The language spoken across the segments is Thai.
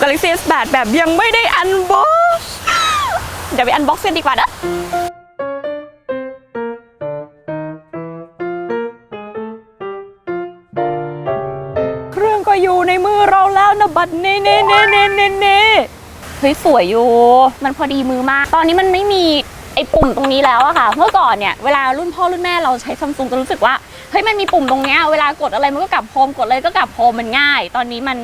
Galaxy S8 แบบยังไม่ได้อันบ็อกเดี๋ยวไปอันบ็อกซ์กันดีกว่านะเครื่องก็อยู่ในมือเราแล้วนะบัดเน่เน่เน่เน่เน่เน่เฮ้ยสวยอยู่ มันพอดีมือมาก ตอนนี้มันไม่มีไอ้ปุ่มตรงนี้แล้วอะค่ะ เมื่อก่อนเนี่ยเวลารุ่นพ่อรุ่นแม่เราใช้ซัมซุงจะรู้สึกว่าเฮ้ยมันมีปุ่มตรงเนี้ยเวลากดอะไรมันก็กลับโฮมกดอะไรก็กลับโฮมมันง่าย ตอนนี้มัน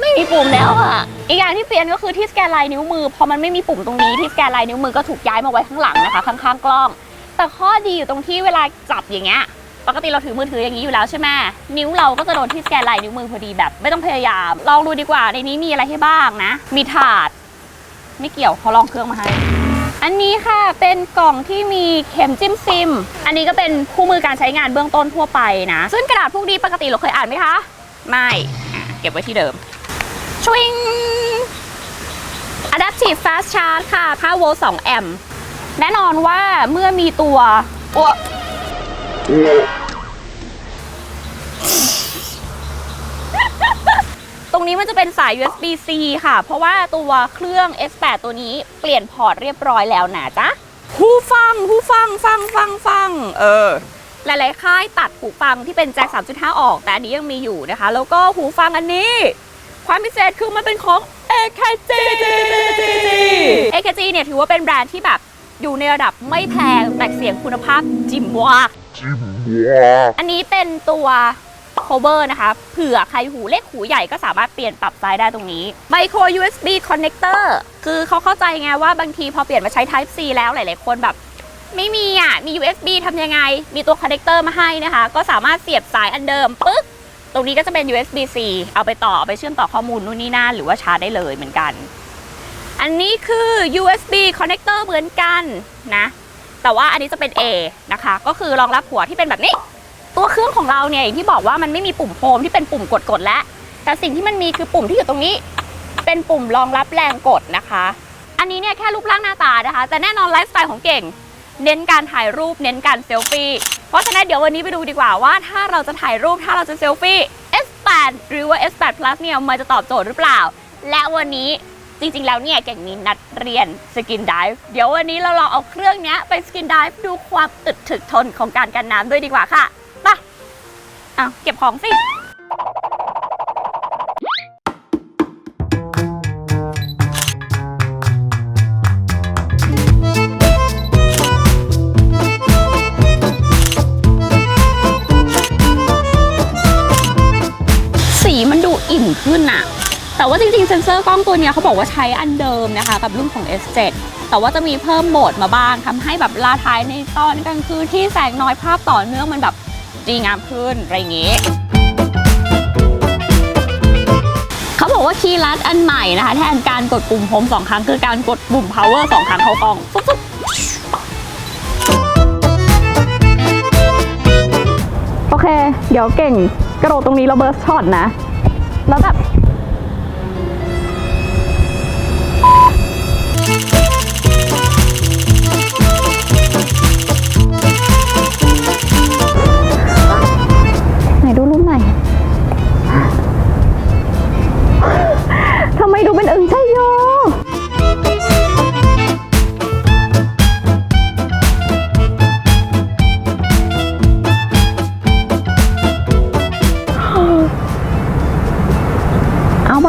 ไม่มีปุ่มแล้วอะอีกอย่างที่เปลี่ยนก็คือที่สแกนลายนิ้วมือ พอมันไม่มีปุ่มตรงนี้ที่สแกนลายนิ้วมือก็ถูกย้ายมาไว้ข้างหลังนะคะข้างๆกล้อง แต่ข้อดีอยู่ตรงที่เวลาจับอย่างเงี้ย ปกติเราถือมือถืออย่างนี้อยู่แล้วใช่ไหมนิ้วเราก็จะโดนที่สแกนลายนิ้วมือพอดีแบบ ไม่ต้องพยายาม ลองดูดีกว่าในนี้มีอะไรให้บ้างนะ มีถาด ไม่เกี่ยวเขาลองเครื่องมาให้ อันนี้ค่ะเป็นกล่องที่มีเข็มจิ้มซิม อันนี้ก็เป็นคู่มือการใช้งานเบื้องต้นทั่วไปนะ ซึ่งกระดาษพวกนี้ปกติเราเคยอ่านไหมคะ ไม่อะเก็บไว้ที่เดิม ชวิง Adaptive Fast Charge ค่ะ 5 โวลต์ 2 แอมป์ แน่นอนว่าเมื่อมีตัวอ้วตรงนี้มันจะเป็นสาย USB-C ค่ะ เพราะว่าตัวเครื่อง S8 ตัวนี้เปลี่ยนพอร์ตเรียบร้อยแล้วนะจ๊ะ หูฟัง หูฟัง ฟัง ฟัง ฟัง เออ หลาย ๆ ค่ายตัดหูฟังที่เป็นแจ็ค3.5 ออก แต่อันนี้ยังมีอยู่นะคะ แล้วก็หูฟังอันนี้ ความพิเศษคือมันเป็นของ AKG AKG เนี่ยถือว่าเป็นแบรนด์ที่แบบอยู่ในระดับไม่แพงแต่เสียงคุณภาพจิมวากอันนี้เป็นตัว cover นะคะ เผื่อใครหูเล็กหูใหญ่ก็สามารถเปลี่ยนปรับไซส์ได้ตรงนี้ micro USB connector คือเขาเข้าใจไงว่าบางทีพอเปลี่ยนมาใช้ Type C แล้วหลาย ๆ คนแบบไม่มีอะ มี USB ทำยังไง มีตัวคอนเน c เตอร์มาให้นะคะ ก็สามารถเสียบสายอันเดิมปึ๊ก ตรงนี้ก็จะเป็น USB C เอาไปต่อเอาไปเชื่อมต่อข้อมูลนู่นนี่นั่นหรือว่าชาร์จได้เลยเหมือนกัน อันนี้คือ USB connector เหมือนกันนะ แต่ว่าอันนี้จะเป็น A นะคะ ก็คือรองรับหัวที่เป็นแบบนี้ ตัวเครื่องของเราเนี่ยอย่างที่บอกว่ามันไม่มีปุ่มโฮมที่เป็นปุ่มกดๆแล้ว แต่สิ่งที่มันมีคือปุ่มที่อยู่ตรงนี้ เป็นปุ่มรองรับแรงกดนะคะ อันนี้เนี่ยแค่รูปร่างหน้าตานะคะ แต่แน่นอนไลฟ์สไตล์ของเก่ง เน้นการถ่ายรูป เน้นการเซลฟี่ เพราะฉะนั้นเดี๋ยววันนี้ไปดูดีกว่าว่า ถ้าเราจะถ่ายรูปถ้าเราจะเซลฟี่ S8 หรือว่า S8 Plus เนี่ยมันจะตอบโจทย์หรือเปล่า และวันนี้จริงๆ แล้วเนี่ยเก่งมีนัดเรียนสกินดิฟเดี๋ยววันนี้เราลองเอาเครื่องเนี้ยไปสกินดิฟดูความอึดถึกทนของการกันน้ำด้วยดีกว่าค่ะไปอ้าเก็บของสิ ขึ้นอะแต่ว่าจริงๆ เซ็นเซอร์กล้องตัวนี้เขาบอกว่าใช้อันเดิมนะคะ กับรุ่นของ S7 แต่ว่าจะมีเพิ่มโหมดมาบ้างทำให้แบบลาท้ายในตอนกลางคืนที่แสงน้อยภาพต่อเนื่องมันแบบดีงามขึ้นอะไรอย่างงี้เขาบอกว่าคีย์ลัดอันใหม่นะคะแทนการกดปุ่มโฮมสองครั้งคือการกดปุ่ม power สองครั้งเข้ากล้องฟุ๊บโอเค เดี๋ยวเก่งกระโดดตรงนี้แล้วเบิร์สช็อตนะ แล้วแบบ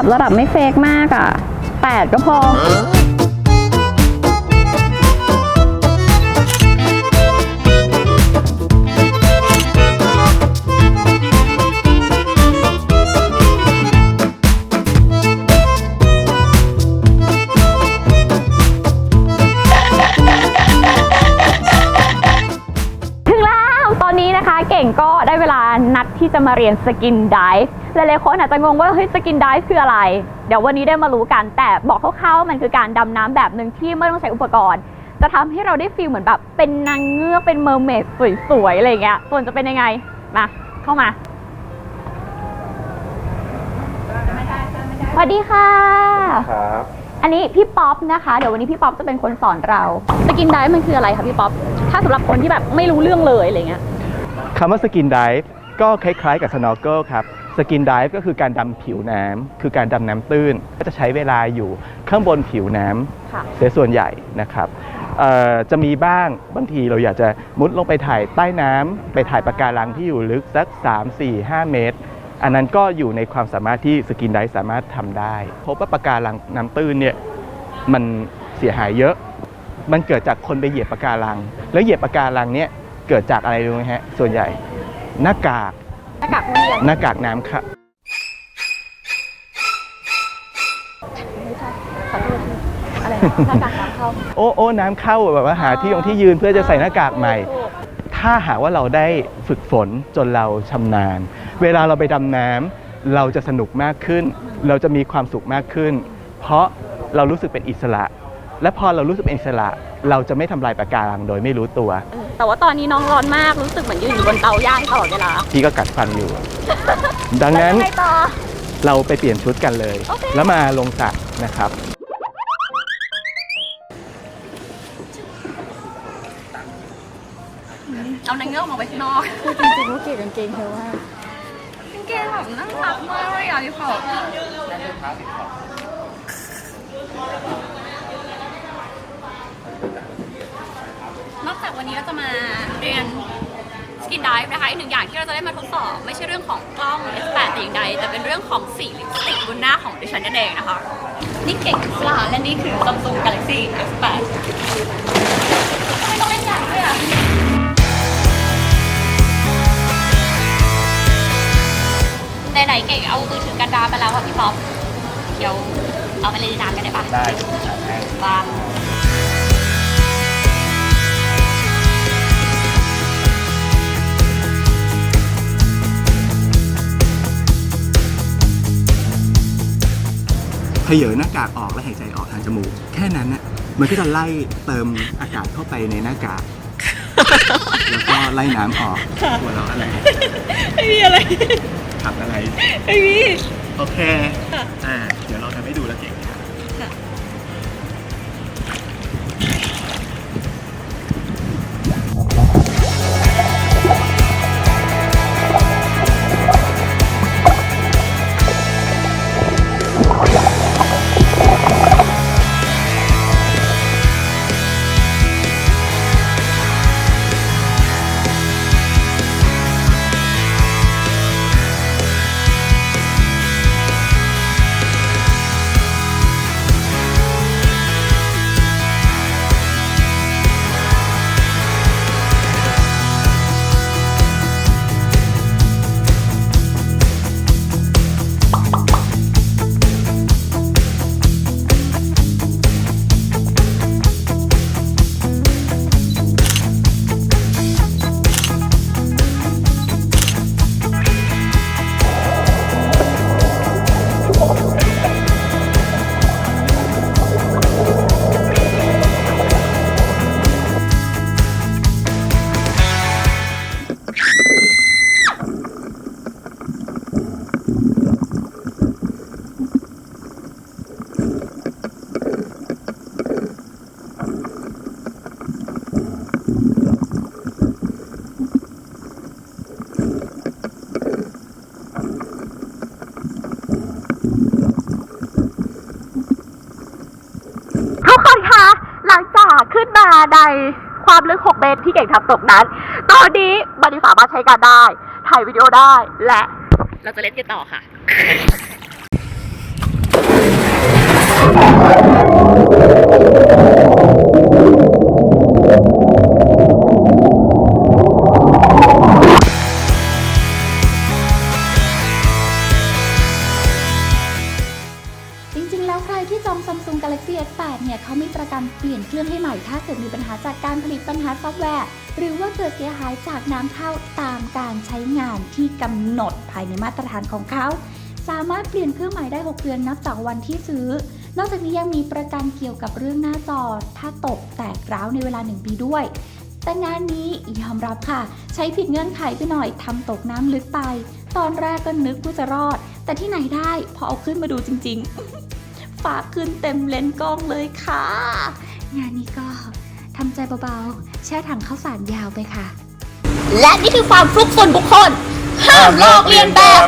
แบบระดับไม่เฟกมากอะแปดก็พอ นัดที่จะมาเรียนสกินไดฟ์หลายๆคนอาจจะงงว่าเฮ้ยสกินไดฟ์คืออะไร เดี๋ยววันนี้ได้มารู้กันแต่บอกคร่าวๆว่ามันคือการดำน้ำแบบหนึ่งที่ไม่ต้องใช้อุปกรณ์ จะทำให้เราได้ฟีลเหมือนแบบเป็นนางเงือกเป็นเมอร์เมดสวยๆอะไรอย่างเงี้ยส่วนจะเป็นยังไงมาเข้ามาสวัสดีค่ะ ครับ อันนี้พี่ป๊อปนะคะ เดี๋ยววันนี้พี่ป๊อปจะเป็นคนสอนเราสกินไดฟ์มันคืออะไรคะพี่ป๊อป ถ้าสำหรับคนที่แบบไม่รู้เรื่องเลยอะไรเงี้ยคำว่าสกินไดฟ์ ก็คล้ายๆกับสโนว์เกิลครับสกินดิฟก็คือการดำผิวน้ำคือการดำน้ำตื้น ก็จะใช้เวลาอยู่ข้างบนผิวน้ำค่ะเสียส่วนใหญ่นะครับเอ่อจะมีบ้างบางทีเราอยากจะมุดลงไปถ่ายใต้น้ำไปถ่ายปะการังที่อยู่ลึกสัก 3 4 5 เมตร อันนั้นก็อยู่ในความสามารถที่สกินไดสามารถทำได้ พบว่าปะการังน้ำตื้นเนี่ยมันเสียหายเยอะ มันเกิดจากคนไปเหยียบปะการัง แล้วเหยียบปะการังเนี่ยเกิดจากอะไรรู้ไหมฮะส่วนใหญ่ หน้ากากหน้ากากทุเรียนหน้ากากน้ำค่ะ ไม่ใช่ขอโทษทีอะไรนะหน้ากากน้ำเข้าโอ้โอ้น้ำเข้าแบบว่าหาที่ยงที่ยืนเพื่อจะใส่หน้ากากใหม่ ถูกถ้าหากว่าเราได้ฝึกฝนจนเราชำนาญ เวลาเราไปดำน้ำเราจะสนุกมากขึ้น เราจะมีความสุขมากขึ้น เพราะเรารู้สึกเป็นอิสระ และพอเรารู้สึกเป็นอิสระ เราจะไม่ทำลายปะการังโดยไม่รู้ตัวเออแต่ว่าตอนนี้น้องร้อนมากรู้สึกเหมือนยืนอยู่บนเตาย่างตลอดเวลาพี่ก็กัดฟันอยู่ ดังแล้วนั้นยังไงต่อ เราไปเปลี่ยนชุดกันเลย โอเค แล้วมาลงสระนะครับ เอานางเงือกออกมาไว้ข้างนอกคือจริงๆว่าเกลียดกางเกงเธอว่ากางเกงแบบน่ารักมากเลยอะพี่ขอบนอกจา วันนี้เราจะมาเรียนสกินไดฟ์นะคะอีกหนึ่งอย่างที่เราจะได้มาทดสอบไม่ใช่เรื่องของกล้อง S8 แต่อย่างใด แต่เป็นเรื่องของสีลิปสติกบนหน้าของดิฉันนั่นเองนะคะ นี่เก่งสลาและนี่คือ Samsung Galaxy S8 ไม่ต้องเล่นใหญ่ด้วยอะไหนๆเก่งเอามือถือกันดาไปแล้วค่ะพี่ป๊อปเดี๋ยวเอาไปเล่นน้ำกันได้ปะได้ว่าเผยหน้ากากออกและหายใจออกทางจมูก แค่นั้นน่ะมันก็จะไล่เติมอากาศเข้าไปในหน้ากากแล้วก็ไล่น้ำออกหัวเราะอะไรไม่มีอะไรขับอะไรไม่มีโอเคอ่าเดี๋ยวเรา ทุกคนคะ หลังจากขึ้นมาใน ความลึก 6 เมตรที่เก่งทำตกนั้น ตอนนี้มันสามารถใช้การได้ ถ่ายวิดีโอได้ และเราจะเล่นกันต่อค่ะ ปัญหาจากการผลิตปัญหาซอฟต์แวร์ หรือว่าเกิดเสียหายจากน้ำเข้าตามการใช้งานที่กำหนดภายในมาตรฐานของเขา สามารถเปลี่ยนเครื่องหม่ได้ 6 เดือนนับจากวันที่ซื้อ นอกจากนี้ยังมีประกันเกี่ยวกับเรื่องหน้าจอ ถ้าตกแตกร้าวในเวลา 1 ปีด้วยแต่งานนี้ยอมรับค่ะ ใช้ผิดเงื่อนไขไปหน่อยทำตกน้ำลึกไป ตอนแรกก็นึกว่าจะรอด แต่ที่ไหนได้พอเอาขึ้นมาดูจริง ๆ ฝากขึ้นเต็มเลนส์กล้องเลยค่ะ งานนี้ก็ ทำใจเบาๆ แช่ถังข้าวสารยาวไปค่ะ และนี่คือความฟลุกส่วนบุคคลห้ามลอกเลียนแบบ